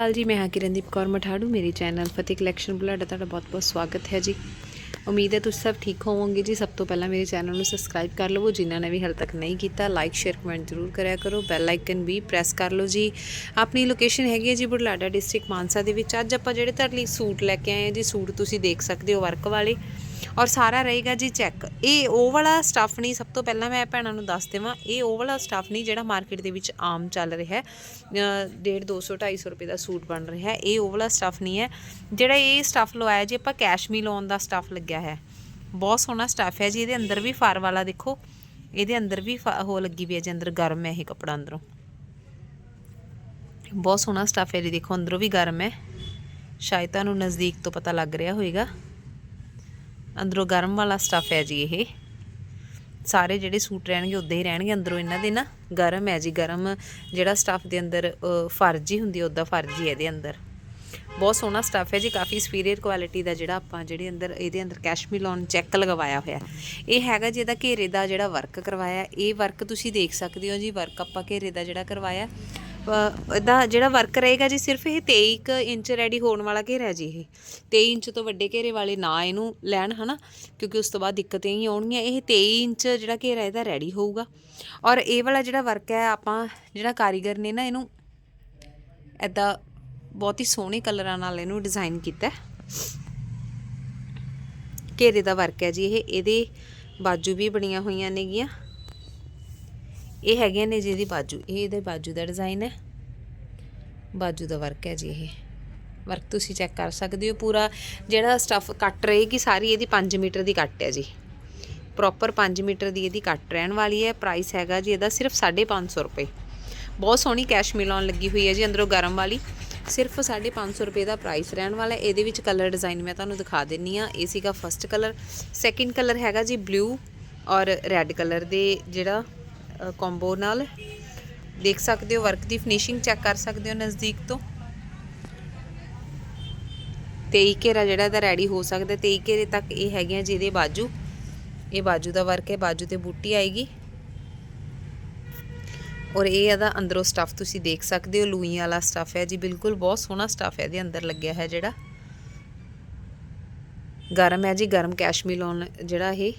ਹਾਲ ਜੀ, ਮੈਂ ਹਾਂ ਕਿਰਨਦੀਪ ਕੌਰ ਮਠਾੜੂ, ਮੇਰੇ ਚੈਨਲ ਫਤਿਹ ਕਲੈਕਸ਼ਨ ਬੁਲਾਡਾ, ਤੁਹਾਡਾ ਬਹੁਤ-ਬਹੁਤ ਸਵਾਗਤ ਹੈ ਜੀ। ਉਮੀਦ ਹੈ ਤੁਸੀਂ ਸਭ ਠੀਕ ਹੋਵੋਗੇ ਜੀ। ਸਭ ਤੋਂ ਪਹਿਲਾਂ ਮੇਰੇ ਚੈਨਲ ਨੂੰ ਸਬਸਕ੍ਰਾਈਬ ਕਰ ਲਵੋ, ਜਿਨ੍ਹਾਂ ਨੇ ਵੀ ਹਾਲੇ ਤੱਕ ਨਹੀਂ ਕੀਤਾ ਲਾਈਕ ਸ਼ੇਅਰ ਕਮੈਂਟ ਜ਼ਰੂਰ ਕਰਿਆ ਕਰੋ। ਬੈਲ ਆਈਕਨ ਵੀ ਪ੍ਰੈਸ ਕਰ ਲਓ ਜੀ। ਆਪਣੀ ਲੋਕੇਸ਼ਨ ਹੈਗੀ ਹੈ ਜੀ ਬੁਢਲਾਡਾ ਡਿਸਟ੍ਰਿਕਟ ਮਾਨਸਾ ਦੇ ਵਿੱਚ। ਅੱਜ ਆਪਾਂ ਜਿਹੜੇ ਤੁਹਾਡੇ ਲਈ ਸੂਟ ਲੈ ਕੇ ਆਏ ਹਾਂ ਜੀ, ਸੂਟ ਤੁਸੀਂ ਦੇਖ ਸਕਦੇ ਹੋ ਵਰਕ ਵਾਲੇ। ਔਰ ਸਾਰਾ ਰਹੇਗਾ ਜੀ ਚੈੱਕ। ਇਹ ਉਹ ਵਾਲਾ ਸਟੱਫ ਨਹੀਂ, ਸਭ ਤੋਂ ਪਹਿਲਾਂ ਮੈਂ ਭੈਣਾਂ ਨੂੰ ਦੱਸ ਦੇਵਾਂ, ਇਹ ਉਹ ਵਾਲਾ ਸਟੱਫ ਨਹੀਂ ਜਿਹੜਾ ਮਾਰਕੀਟ ਦੇ ਵਿੱਚ ਆਮ ਚੱਲ ਰਿਹਾ ਹੈ। 1.5 200 250 ਰੁਪਏ ਦਾ ਸੂਟ ਬਣ ਰਿਹਾ ਹੈ। ਇਹ ਉਹ ਵਾਲਾ ਸਟੱਫ ਨਹੀਂ ਹੈ। ਜਿਹੜਾ ਇਹ ਸਟੱਫ ਲਵਾਇਆ ਜੀ, ਆਪਾਂ ਕੈਸ਼ਮੀ ਲੋਨ ਦਾ ਸਟੱਫ ਲੱਗਿਆ ਹੈ। ਬਹੁਤ ਸੋਹਣਾ ਸਟੱਫ ਹੈ ਜੀ, ਇਹਦੇ ਅੰਦਰ ਵੀ ਫਰ ਵਾਲਾ ਦੇਖੋ। ਇਹਦੇ ਅੰਦਰ ਵੀ ਫ- ਲੱਗੀ ਵੀ ਹੈ ਜੀ, ਅੰਦਰ ਗਰਮ ਹੈ ਇਹ ਕੱਪੜਾ ਅੰਦਰੋਂ। ਬਹੁਤ ਸੋਹਣਾ ਸਟੱਫ ਹੈ ਜੀ, ਦੇਖੋ, ਅੰਦਰੋਂ ਵੀ ਗਰਮ ਹੈ। ਸ਼ਾਇਦ ਤੁਹਾਨੂੰ ਨਜ਼ਦੀਕ ਤੋਂ ਪਤਾ ਲੱਗ ਰਿਹਾ ਹੋਵੇਗਾ ਅੰਦਰੋਂ ਗਰਮ ਵਾਲਾ ਸਟੱਫ ਹੈ ਜੀ ਇਹ। ਸਾਰੇ ਜਿਹੜੇ ਸੂਟ ਰਹਿਣਗੇ ਉਦਾਂ ਹੀ ਰਹਿਣਗੇ, ਅੰਦਰੋਂ ਇਹਨਾਂ ਦੇ ਨਾ ਗਰਮ ਹੈ ਜੀ, ਗਰਮ ਜਿਹੜਾ ਸਟੱਫ ਦੇ ਅੰਦਰ ਫਰਜੀ ਹੁੰਦੀ ਉਦਾਂ ਫਰਜੀ ਹੈ ਇਹਦੇ ਅੰਦਰ। ਬਹੁਤ ਸੋਹਣਾ ਸਟੱਫ ਹੈ ਜੀ, ਕਾਫੀ ਸੁਪੀਰੀਅਰ ਕੁਆਲਿਟੀ ਦਾ ਜਿਹੜਾ ਆਪਾਂ ਜਿਹੜੇ ਅੰਦਰ, ਇਹਦੇ ਅੰਦਰ ਕੈਸ਼ਮੀਲੋਨ ਚੈੱਕ ਲਗਵਾਇਆ ਹੋਇਆ। ਇਹ ਹੈਗਾ ਜੀ ਇਹਦਾ ਘੇਰੇ ਦਾ ਜਿਹੜਾ ਵਰਕ ਕਰਵਾਇਆ। ਇਹ ਵਰਕ ਤੁਸੀਂ ਦੇਖ ਸਕਦੇ ਹੋ ਜੀ ਵਰਕ ਆਪਾਂ ਘੇਰੇ ਦਾ ਜਿਹੜਾ ਕਰਵਾਇਆ। ਇਹਦਾ ਜਿਹੜਾ ਵਰਕ ਰਹੇਗਾ ਜੀ, ਸਿਰਫ ਇਹ 23 ਕੁ ਇੰਚ ਰੈਡੀ ਹੋਣ ਵਾਲਾ ਘੇਰਾ ਜੀ ਇਹ। 23 ਇੰਚ ਤੋਂ ਵੱਡੇ ਘੇਰੇ ਵਾਲੇ ਨਾ ਇਹਨੂੰ ਲੈਣ, ਹਨਾ? ਕਿਉਂਕਿ ਉਸ ਤੋਂ ਬਾਅਦ ਦਿੱਕਤਾਂ ਹੀ ਆਉਣਗੀਆਂ। ਇਹ 23 ਇੰਚ ਜਿਹੜਾ ਘੇਰਾ ਇਹਦਾ ਰੈਡੀ ਹੋਊਗਾ। ਔਰ ਇਹ ਵਾਲਾ ਜਿਹੜਾ ਵਰਕ ਹੈ, ਆਪਾਂ ਜਿਹੜਾ ਕਾਰੀਗਰ ਨੇ ਨਾ ਇਹਨੂੰ ਐਦਾਂ ਬਹੁਤ ਹੀ ਸੋਹਣੇ ਕਲਰਾਂ ਨਾਲ ਇਹਨੂੰ ਡਿਜ਼ਾਈਨ ਕੀਤਾ। ਘੇਰੇ ਦਾ ਵਰਕ ਹੈ ਜੀ ਇਹ। ਇਹਦੇ ਬਾਜੂ ਵੀ ਬਣੀਆਂ ਹੋਈਆਂ ਨੇਗੀਆਂ। ਇਹ ਹੈਗੀਆਂ ਨੇ ਜੀ ਇਹਦੀ ਬਾਜੂ, ਇਹ ਇਹਦੇ ਬਾਜੂ ਦਾ ਡਿਜ਼ਾਈਨ ਹੈ। ਬਾਜੂ ਦਾ ਵਰਕ ਹੈ ਜੀ ਇਹ। ਵਰਕ ਤੁਸੀਂ ਚੈੱਕ ਕਰ ਸਕਦੇ ਹੋ, ਪੂਰਾ ਜਿਹੜਾ ਸਟੱਫ ਕੱਟ ਰਹੇਗੀ ਸਾਰੀ ਇਹਦੀ 5 ਮੀਟਰ ਦੀ ਕੱਟ ਹੈ ਜੀ। ਪ੍ਰੋਪਰ 5 ਮੀਟਰ ਦੀ ਇਹਦੀ ਕੱਟ ਰਹਿਣ ਵਾਲੀ ਹੈ ਪ੍ਰਾਈਸ ਹੈਗਾ ਜੀ ਇਹਦਾ ਸਿਰਫ 550 ਰੁਪਏ। ਬਹੁਤ ਸੋਹਣੀ ਕੈਸ਼ ਮਿਲਾਉਣ ਲੱਗੀ ਹੋਈ ਹੈ ਜੀ ਅੰਦਰੋਂ ਗਰਮ ਵਾਲੀ। ਸਿਰਫ 550 ਰੁਪਏ ਦਾ ਪ੍ਰਾਈਸ ਰਹਿਣ ਵਾਲਾ ਹੈ। ਇਹਦੇ ਵਿੱਚ ਕਲਰ ਡਿਜ਼ਾਈਨ ਮੈਂ ਤੁਹਾਨੂੰ ਦਿਖਾ ਦਿੰਨੀ ਆ ਇਹ ਸੀਗਾ ਫਸਟ ਕਲਰ ਸੈਕਿੰਡ ਕਲਰ ਹੈਗਾ ਜੀ ਬਲੂ ਔਰ ਰੈੱਡ ਕਲਰ ਦੇ ਜਿਹੜਾ ਕੰਬੋ ਨਾਲ। ਦੇਖ ਸਕਦੇ ਹੋ ਵਰਕ ਦੀ ਫਿਨਿਸ਼ਿੰਗ ਚੈੱਕ ਕਰ ਸਕਦੇ ਹੋ ਨਜ਼ਦੀਕ ਤੋਂ। 23 ਘੇਰਾ ਜਿਹੜਾ ਇਹਦਾ ਰੈਡੀ ਹੋ ਸਕਦਾ 23 ਘੇਰੇ ਤੱਕ ਇਹ ਹੈਗੀਆਂ ਜਿਹਦੇ ਬਾਜੂ। ਇਹ ਬਾਜੂ ਦਾ ਵਰਕ ਹੈ, ਬਾਜੂ ਤੇ ਬੂਟੀ ਆਏਗੀ। ਔਰ ਇਹ ਇਹਦਾ ਅੰਦਰੋਂ ਸਟਫ ਤੁਸੀਂ ਦੇਖ ਸਕਦੇ ਹੋ ਲੂਈ ਵਾਲਾ ਸਟਫ਼ ਹੈ ਜੀ। ਬਿਲਕੁਲ ਬਹੁਤ ਸੋਹਣਾ ਸਟਫ਼ ਹੈ, ਇਹਦੇ ਅੰਦਰ ਲੱਗਿਆ ਹੈ ਜਿਹੜਾ। ਗਰਮ ਹੈ ਜੀ, ਗਰਮ ਕੈਸ਼ਮੀ ਲੋਨ ਜਿਹੜਾ ਇਹ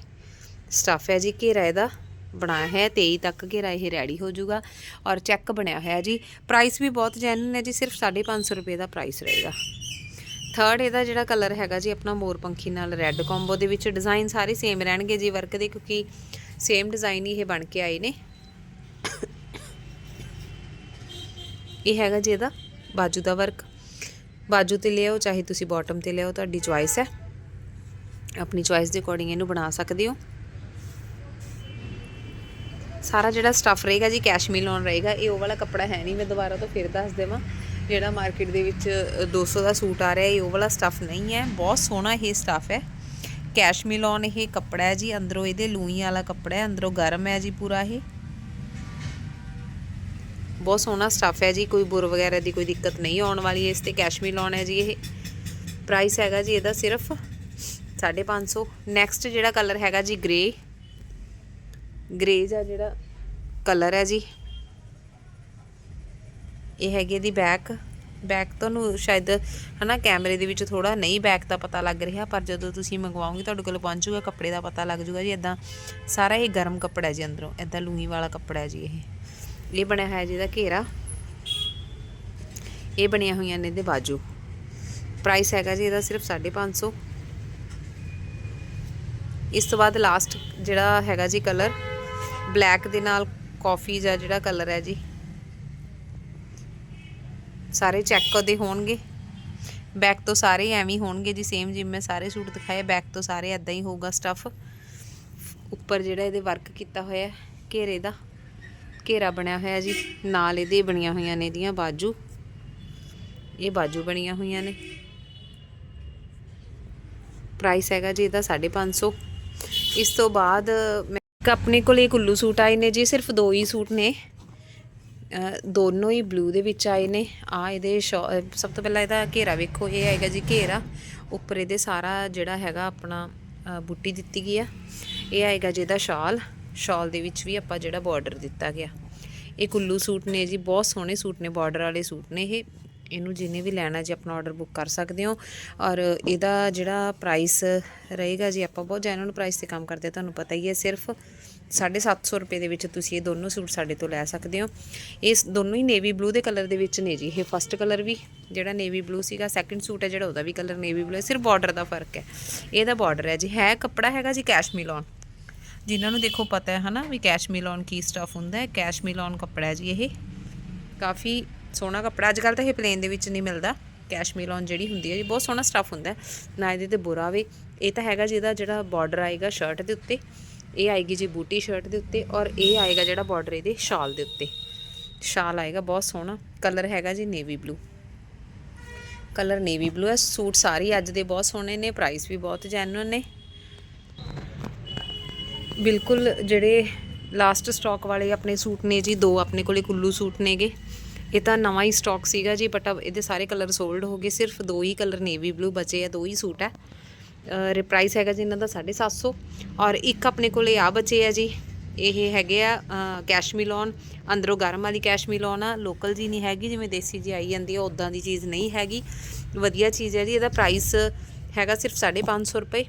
ਸਟਫ਼ ਹੈ ਜੀ, ਘੇਰਾ ਇਹਦਾ। ਬਣਾਇਆ ਹੈ 23 ਤੱਕ ਘੇਰਾ ਇਹ ਰੈਡੀ ਹੋ ਜਾਊਗਾ ਔਰ ਚੈੱਕ ਬਣਿਆ ਹੋਇਆ ਜੀ। ਪ੍ਰਾਈਸ ਵੀ ਬਹੁਤ ਜੈਨੂਨ ਹੈ ਜੀ, ਸਿਰਫ 550 ਰੁਪਏ ਦਾ ਪ੍ਰਾਈਸ ਰਹੇਗਾ। ਥਰਡ ਇਹਦਾ ਜਿਹੜਾ ਕਲਰ ਹੈਗਾ ਜੀ, ਆਪਣਾ ਮੋਰ ਪੰਖੀ ਨਾਲ ਰੈੱਡ ਕੰਬੋ ਦੇ ਵਿੱਚ ਡਿਜ਼ਾਈਨ ਸਾਰੇ ਸੇਮ ਰਹਿਣਗੇ ਜੀ ਵਰਕ ਦੇ, ਕਿਉਂਕਿ ਸੇਮ ਡਿਜ਼ਾਈਨ ਹੀ ਇਹ ਬਣ ਕੇ ਆਏ ਨੇ। ਇਹ ਹੈਗਾ ਜੀ ਇਹਦਾ ਬਾਜੂ ਦਾ ਵਰਕ ਬਾਜੂ ਤੇ ਲਿਆਓ, ਚਾਹੇ ਤੁਸੀਂ ਬਾਟਮ ਤੇ ਲਿਆਓ, ਤੁਹਾਡੀ ਚੁਆਇਸ ਹੈ। ਆਪਣੀ ਚੁਆਇਸ ਦੇ ਅਕੋਰਡਿੰਗ ਇਹਨੂੰ ਬਣਾ ਸਕਦੇ ਹੋ। ਸਾਰਾ ਜਿਹੜਾ ਸਟੱਫ ਰਹੇਗਾ ਜੀ ਕੈਸ਼ਮੀਰ ਲੋਨ ਰਹੇਗਾ ਇਹ ਉਹ ਵਾਲਾ ਕੱਪੜਾ ਹੈ ਨਹੀਂ ਮੈਂ ਦੁਬਾਰਾ ਤੋਂ ਫਿਰ ਦੱਸ ਦੇਵਾਂ। ਜਿਹੜਾ ਮਾਰਕੀਟ ਦੇ ਵਿੱਚ ਅ, 200 ਦਾ ਸੂਟ ਆ ਰਿਹਾ ਇਹ ਉਹ ਵਾਲਾ ਸਟੱਫ ਨਹੀਂ ਹੈ। ਬਹੁਤ ਸੋਹਣਾ ਇਹ ਸਟੱਫ ਹੈ। ਕੈਸ਼ਮੀਰ ਲੋਨ ਇਹ ਕੱਪੜਾ ਹੈ ਜੀ ਅੰਦਰੋਂ ਇਹਦੇ ਲੂਈ ਵਾਲਾ ਕੱਪੜਾ ਹੈ ਅੰਦਰੋਂ ਗਰਮ ਹੈ ਜੀ ਪੂਰਾ ਇਹ। ਬਹੁਤ ਸੋਹਣਾ ਸਟੱਫ ਹੈ ਜੀ ਕੋਈ ਬੁਰ ਵਗੈਰਾ ਦੀ ਕੋਈ ਦਿੱਕਤ ਨਹੀਂ ਆਉਣ ਵਾਲੀ ਹੈ ਇਸ ਤੇ ਕੈਸ਼ਮੀਰ ਲੋਨ ਹੈ ਜੀ ਇਹ। ਪ੍ਰਾਈਸ ਹੈਗਾ ਜੀ ਇਹਦਾ ਸਿਰਫ 550 ਨੈਕਸਟ ਜਿਹੜਾ ਕਲਰ ਹੈਗਾ ਜੀ ਗ੍ਰੇ ਗ੍ਰੇ ਆ ਜਿਹੜਾ, ਕਲਰ ਹੈ ਜੀ। ਇਹ ਹੈਗੀ ਇਹਦੀ ਬੈਕ ਬੈਕ ਤੁਹਾਨੂੰ ਸ਼ਾਇਦ, ਹਨਾ, ਕੈਮਰੇ ਦੇ ਵਿੱਚ ਥੋੜਾ ਨਹੀਂ ਬੈਕ ਦਾ ਪਤਾ ਲੱਗ ਰਿਹਾ, ਪਰ ਜਦੋਂ ਤੁਸੀਂ ਮੰਗਵਾਓਗੇ, ਤੁਹਾਡੇ ਕੋਲ ਪਹੁੰਚੂਗਾ ਕੱਪੜੇ ਦਾ ਪਤਾ ਲੱਗ ਜੂਗਾ ਜੀ ਇਦਾਂ ਸਾਰਾ ਇਹ ਗਰਮ ਕੱਪੜਾ ਹੈ ਜੀ ਅੰਦਰੋਂ ਇਦਾਂ ਲੂਹੀ ਵਾਲਾ ਕੱਪੜਾ ਹੈ ਜੀ ਇਹ। ਇਹ ਬਣਿਆ ਹੋਇਆ ਜਿਹਦਾ ਘੇਰਾ। ਇਹ ਬਣੀਆਂ ਹੋਈਆਂ ਨੇ ਇਹਦੇ ਬਾਜੂ। ਪ੍ਰਾਈਸ ਹੈਗਾ ਜੀ ਇਹਦਾ ਸਿਰਫ 550 ਇਸ ਤੋਂ ਬਾਅਦ ਲਾਸਟ ਜਿਹੜਾ ਹੈਗਾ ਜੀ ਕਲਰ ਬਲੈਕ ਦੇ ਨਾਲ ਕਾਫੀ ਜਾਂ ਜਿਹੜਾ ਕਲਰ ਹੈ ਜੀ। ਸਾਰੇ ਚੈੱਕ ਦੇ ਹੋਣਗੇ। ਬੈਕ ਤੋਂ ਸਾਰੇ ਐਵੇਂ ਹੀ ਹੋਣਗੇ ਜੀ ਸੇਮ ਜਿਵੇਂ ਮੈਂ ਸਾਰੇ ਸੂਟ ਦਿਖਾਏ, ਬੈਕ ਤੋਂ ਸਾਰੇ ਐਦਾਂ ਹੀ ਹੋਊਗਾ ਸਟੱਫ ਉੱਪਰ ਜਿਹੜਾ ਇਹਦੇ ਵਰਕ ਕੀਤਾ ਹੋਇਆ ਘੇਰੇ ਦਾ। ਘੇਰਾ ਬਣਿਆ ਹੋਇਆ ਜੀ, ਨਾਲ ਇਹਦੇ ਬਣੀਆਂ ਹੋਈਆਂ ਨੇ ਇਹਦੀਆਂ ਬਾਜੂ। ਇਹ ਬਾਜੂ ਬਣੀਆਂ ਹੋਈਆਂ ਨੇ। ਪ੍ਰਾਈਸ ਹੈਗਾ ਜੀ ਇਹਦਾ 550 ਇਸ ਤੋਂ ਬਾਅਦ ਮੈਂ ਇੱਕ ਆਪਣੇ ਕੋਲ ਇਹ ਕੁੱਲੂ ਸੂਟ ਆਏ ਨੇ ਜੀ, ਸਿਰਫ ਦੋ ਹੀ ਸੂਟ ਨੇ। ਦੋਨੋਂ ਹੀ ਬਲੂ ਦੇ ਵਿੱਚ ਆਏ ਨੇ। ਆ ਇਹਦੇ ਸ਼ਾ- ਸਭ ਤੋਂ ਪਹਿਲਾਂ ਇਹਦਾ ਘੇਰਾ ਵੇਖੋ, ਇਹ ਹੈਗਾ ਜੀ ਘੇਰਾ। ਉੱਪਰ ਇਹਦੇ ਸਾਰਾ ਜਿਹੜਾ ਹੈਗਾ ਆਪਣਾ, ਅਹ ਬੁੱਟੀ ਦਿੱਤੀ ਗਈ ਆ। ਇਹ ਆਏਗਾ ਜੀ ਇਹਦਾ ਸ਼ਾਲ ਸ਼ਾਲ ਦੇ ਵਿੱਚ ਵੀ ਆਪਾਂ ਜਿਹੜਾ ਬਾਰਡਰ ਦਿੱਤਾ ਗਿਆ। ਇਹ ਕੁੱਲੂ ਸੂਟ ਨੇ ਜੀ, ਬਹੁਤ ਸੋਹਣੇ ਸੂਟ ਨੇ ਬਾਰਡਰ ਵਾਲੇ ਸੂਟ ਨੇ ਇਹ। ਇਹਨੂੰ ਜਿਹਨੇ ਵੀ ਲੈਣਾ ਜੀ ਆਪਣਾ ਆਰਡਰ ਬੁੱਕ ਕਰ ਸਕਦੇ ਹੋ। ਔਰ ਇਹਦਾ ਜਿਹੜਾ ਪ੍ਰਾਈਸ ਰਹੇਗਾ ਜੀ ਆਪਾਂ ਬਹੁਤ ਜੈਨੂਨ ਪ੍ਰਾਈਸ ਤੇ ਕੰਮ ਕਰਦੇ ਹਾਂ, ਤੁਹਾਨੂੰ ਪਤਾ ਹੀ ਹੈ ਸਿਰਫ 750 ਰੁਪਏ ਦੇ ਵਿੱਚ ਤੁਸੀਂ ਇਹ ਦੋਨੋਂ ਸੂਟ ਸਾਡੇ ਤੋਂ ਲੈ ਸਕਦੇ ਹੋ। ਇਸ ਦੋਨੋਂ ਹੀ ਨੇਵੀ ਬਲੂ ਦੇ ਕਲਰ ਦੇ ਵਿੱਚ ਨੇ ਜੀ ਇਹ ਫਸਟ ਕਲਰ ਵੀ ਜਿਹੜਾ ਨੇਵੀ ਬਲੂ ਸੀਗਾ ਸੈਕੰਡ ਸੂਟ ਹੈ ਜਿਹੜਾ ਉਹਦਾ ਵੀ ਕਲਰ ਨੇਵੀ ਬਲੂ ਹੈ ਸਿਰਫ ਬਾਰਡਰ ਦਾ ਫ਼ਰਕ ਹੈ। ਇਹਦਾ ਬਾਰਡਰ ਹੈ ਜੀ ਹੈ ਕੱਪੜਾ ਹੈਗਾ ਜੀ ਕੈਸ਼ਮੀਲੋਨ। ਜਿਨ੍ਹਾਂ ਨੂੰ ਦੇਖੋ ਪਤਾ ਹੈ ਹਨਾ ਵੀ ਕੈਸ਼ਮੀਲੋਨ ਕੀ ਸਟਫ ਹੁੰਦਾ ਹੈ ਕੈਸ਼ਮੀਲੋਨ ਕੱਪੜਾ ਹੈ ਜੀ ਇਹ। ਕਾਫੀ ਸੋਹਣਾ ਕੱਪੜਾ। ਅੱਜ ਕੱਲ ਤਾਂ ਇਹ ਪਲੇਨ ਦੇ ਵਿੱਚ ਨਹੀਂ ਮਿਲਦਾ। ਕੈਸ਼ਮੀਲੋਨ ਜਿਹੜੀ ਹੁੰਦੀ ਹੈ ਜੀ ਬਹੁਤ ਸੋਹਣਾ ਸਟਫ ਹੁੰਦਾ ਨਾ ਇਹਦੇ ਤੇ ਬੁਰਾ ਵੀ। ਇਹ ਤਾਂ ਹੈਗਾ ਜਿਹਦਾ ਜਿਹੜਾ ਬਾਰਡਰ ਆਏਗਾ ਸ਼ਰਟ ਦੇ ਉੱਤੇ। ਇਹ ਆਏਗੀ ਜੀ ਬੂਟੀ ਸ਼ਰਟ ਦੇ ਉੱਤੇ ਔਰ ਇਹ ਆਏਗਾ ਜਿਹੜਾ ਬਾਰਡਰ ਇਹਦੇ ਸ਼ਾਲ ਦੇ ਉੱਤੇ। ਸ਼ਾਲ ਆਏਗਾ, ਬਹੁਤ ਸੋਹਣਾ। ਕਲਰ ਹੈਗਾ ਜੀ navy blue colour navy blue ਹੈ। ਸੂਟ ਸਾਰੇ ਅੱਜ ਦੇ ਬਹੁਤ ਸੋਹਣੇ ਨੇ ਪ੍ਰਾਈਸ ਵੀ ਬਹੁਤ ਜੈਨੂਨ ਨੇ। ਬਿਲਕੁਲ ਜਿਹੜੇ ਲਾਸਟ ਸਟਾਕ ਵਾਲੇ ਆਪਣੇ ਸੂਟ ਨੇ ਜੀ, ਦੋ ਆਪਣੇ ਕੋਲੇ ਕੁੱਲੂ ਸੂਟ ਨੇਗੇ। ਇਹ ਤਾਂ ਨਵਾਂ ਹੀ ਸਟਾਕ ਸੀਗਾ ਜੀ ਬਟ ਇਹਦੇ ਸਾਰੇ ਕਲਰ ਸੋਲਡ ਹੋ ਗਏ ਸਿਰਫ ਦੋ ਹੀ ਕਲਰ ਨੇਵੀ ਬਲੂ ਬਚੇ ਆ ਦੋ ਹੀ ਸੂਟ ਆ। ਰੇ ਪ੍ਰਾਈਸ ਹੈਗਾ ਜੀ ਇਹਨਾਂ ਦਾ 750 ਔਰ ਇੱਕ ਆਪਣੇ ਕੋਲੇ ਆ ਬਚੇ ਆ ਜੀ ਇਹ ਹੈਗੇ ਆ ਅ, ਕੈਸ਼ਮੀਲੋਨ ਅੰਦਰੋਂ ਗਰਮ ਵਾਲੀ ਕੈਸ਼ਮੀਲੋਨ ਆ ਲੋਕਲ ਜੀ ਨਹੀਂ ਹੈਗੀ ਜਿਵੇਂ ਦੇਸੀ ਜੀ ਆਈ ਜਾਂਦੀ ਆ ਉਦਾਂ ਦੀ ਚੀਜ਼ ਨਹੀਂ ਹੈਗੀ। ਵਧੀਆ ਚੀਜ਼ ਹੈ ਜੀ ਇਹਦਾ ਪ੍ਰਾਈਸ ਹੈਗਾ ਸਿਰਫ 550 ਰੁਪਏ।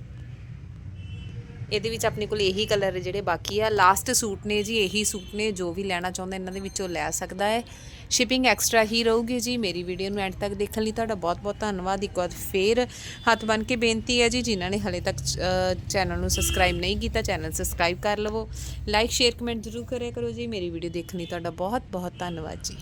ਇਹਦੇ ਵਿੱਚ ਆਪਣੇ ਕੋਲ ਇਹੀ ਕਲਰ ਜਿਹੜੇ ਬਾਕੀ ਆ। ਲਾਸਟ ਸੂਟ ਨੇ ਜੀ, ਇਹੀ ਸੂਟ ਨੇ, ਜੋ ਵੀ ਲੈਣਾ ਚਾਹੁੰਦਾ ਇਹਨਾਂ ਦੇ ਵਿੱਚੋਂ ਲੈ ਸਕਦਾ ਹੈ। ਸ਼ਿਪਿੰਗ ਐਕਸਟਰਾ ਹੀ ਰਹੂਗੀ ਜੀ। ਮੇਰੀ ਵੀਡੀਓ ਨੂੰ ਐਂਡ ਤੱਕ ਦੇਖਣ ਲਈ ਤੁਹਾਡਾ ਬਹੁਤ-ਬਹੁਤ ਧੰਨਵਾਦ। ਇੱਕ ਵਾਰ ਫੇਰ ਹੱਥ ਬਨ ਕੇ ਬੇਨਤੀ ਹੈ ਜੀ, ਜਿਨ੍ਹਾਂ ਨੇ ਹਲੇ ਤੱਕ ਚੈਨਲ ਨੂੰ ਸਬਸਕ੍ਰਾਈਬ ਨਹੀਂ ਕੀਤਾ ਚੈਨਲ ਸਬਸਕ੍ਰਾਈਬ ਕਰ ਲਵੋ। ਲਾਈਕ ਸ਼ੇਅਰ ਕਮੈਂਟ ਜ਼ਰੂਰ ਕਰਿਆ ਕਰੋ ਜੀ। ਮੇਰੀ ਵੀਡੀਓ ਦੇਖਣ ਲਈ ਤੁਹਾਡਾ ਬਹੁਤ-ਬਹੁਤ ਧੰਨਵਾਦ ਜੀ।